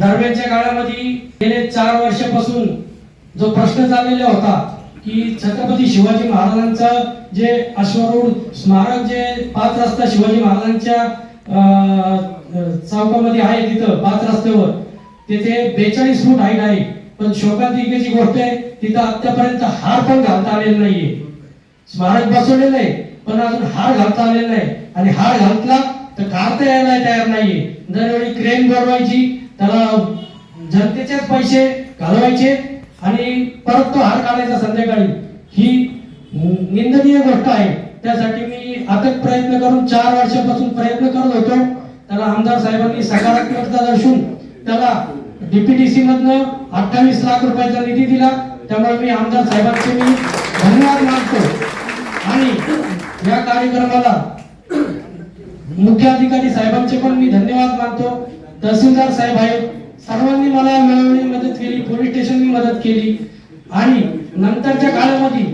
दरम्यानच्या काळामध्ये गेले चार वर्षापासून जो प्रश्न चाललेला होता की छत्रपती शिवाजी महाराजांचं जे अश्वरूढ स्मारक जे पाच रस्ता शिवाजी महाराजांच्या अं, चौकामध्ये आहे तिथं पाच रस्त्यावर तिथे बेचाळीस फूट हाईट आहे. पण शोकांतिकेची गोष्ट आहे तिथं आतापर्यंत हार पण घालता आलेला नाहीये. स्मारक बसवलेलं आहे पण अजून हार घालता आलेला नाही. आणि हार घातला तर काढता यायला तयार नाहीये. दरवेळी क्रेन बनवायची त्याला जनतेचेच पैसे घालवायचे आणि परत तो हार काढायचा संध्याकाळी. ही निंदनीय गोष्ट आहे. त्यासाठी मी अथक प्रयत्न करून चार वर्षापासून प्रयत्न करत होतो. त्याला आमदार साहेबांनी सकारात्मकता दर्शवून त्याला डीपीटीसी मधनं अठ्ठावीस लाख रुपयाचा निधी दिला. त्यामुळे मी आमदार साहेबांचे मी धन्यवाद मानतो. आणि या कार्यक्रमाला मुख्य अधिकारी साहेबांचे पण मी धन्यवाद मानतो. तहसीलदार साहेब आहेत. सर्वांनी मला मिळवणी मदत केली पोलीस स्टेशननी मदत केली. आणि नंतरच्या काळामध्ये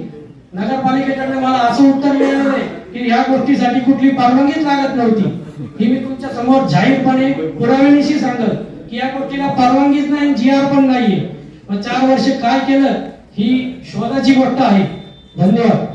नगरपालिकेकडनं मला असं उत्तर मिळालं नाही की या गोष्टीसाठी कुठली परवानगीच लागत नव्हती. ही मी तुमच्यासमोर जाहीरपणे पुराव्यानिशी सांगत की या गोष्टीला परवानगीच नाही जी आर पण नाहीये. मग चार वर्ष काय केलं ही शोधाची गोष्ट आहे. धन्यवाद.